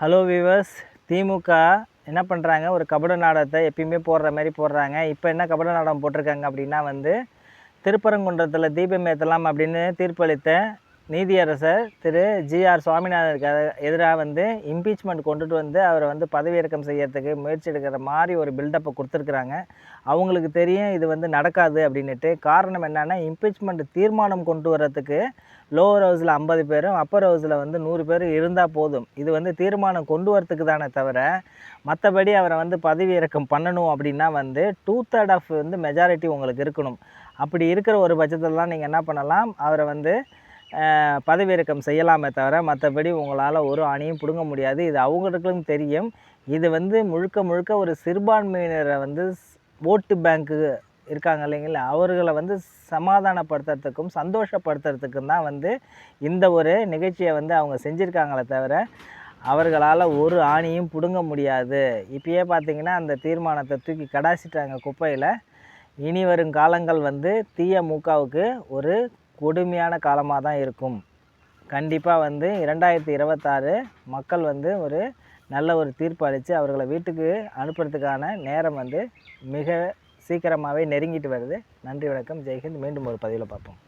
Hello viewers திமுக என்ன பண்ணுறாங்க ஒரு கபட நாடகத்தை எப்பயுமே போடுற மாதிரி போடுறாங்க. இப்போ என்ன கபட நாடகம் போட்டிருக்காங்க அப்படின்னா வந்து திருப்பரங்குன்றத்தில் தீபம் ஏற்றலாம் அப்படின்னு தீர்ப்பளித்த நீதியரசர் திரு ஜிஆர் சுவாமிநாதனுக்கு எதிராக வந்து இம்பீச்மெண்ட் கொண்டுட்டு வந்து அவரை வந்து பதவியிறக்கம் செய்யறதுக்கு முயற்சி எடுக்கிற மாதிரி ஒரு பில்டப்பை கொடுத்துருக்குறாங்க. அவங்களுக்கு தெரியும் இது வந்து நடக்காது அப்படின்ட்டு காரணம் என்னென்னா இம்பீச்மெண்ட் தீர்மானம் கொண்டு வர்றதுக்கு லோவர் ஹவுஸில் ஐம்பது பேரும் அப்பர் ஹவுஸில் வந்து நூறு பேர் இருந்தால் போதும். இது வந்து தீர்மானம் கொண்டு வரத்துக்கு தானே தவிர மற்றபடி அவரை வந்து பதவி இறக்கம் பண்ணணும் அப்படின்னா வந்து டூ தேர்ட் ஆஃப் வந்து மெஜாரிட்டி உங்களுக்கு இருக்கணும். அப்படி இருக்கிற ஒரு பட்சத்தில் தான் நீங்கள் என்ன பண்ணலாம்? அவரை வந்து பதவியிறக்கம் செய்யலாமே தவிர மற்றபடி உங்களால் ஒரு அணியும் பிடுங்க முடியாது. இது அவங்களுக்கும் தெரியும். இது வந்து முழுக்க முழுக்க ஒரு சிறுபான்மையினரை வந்து ஸ்- ஓட்டு பேங்க்கு இருக்காங்க இல்லைங்களா? அவர்களை வந்து சமாதானப்படுத்துறதுக்கும் சந்தோஷப்படுத்துறதுக்கும் தான் வந்து இந்த ஒரு நிகழ்ச்சியை வந்து அவங்க செஞ்சுருக்காங்களே தவிர அவர்களால் ஒரு ஆணியும் பிடுங்க முடியாது. இப்பயே பார்த்தீங்கன்னா அந்த தீர்மானத்தை தூக்கி கடாசிட்டாங்க குப்பையில். இனி வரும் காலங்கள் வந்து திமுகவுக்கு ஒரு கொடுமையான காலமாக தான் இருக்கும். கண்டிப்பாக வந்து இரண்டாயிரத்தி இருபத்தாறு மக்கள் வந்து ஒரு நல்ல ஒரு தீர்ப்பு அளித்து அவர்களை வீட்டுக்கு அனுப்புறதுக்கான நேரம் வந்து மிக சீக்கிரமாகவே நெருங்கிட்டு வருது. நன்றி வணக்கம். ஜெய்ஹிந்த். மீண்டும் ஒரு பதிவில் பார்ப்போம்.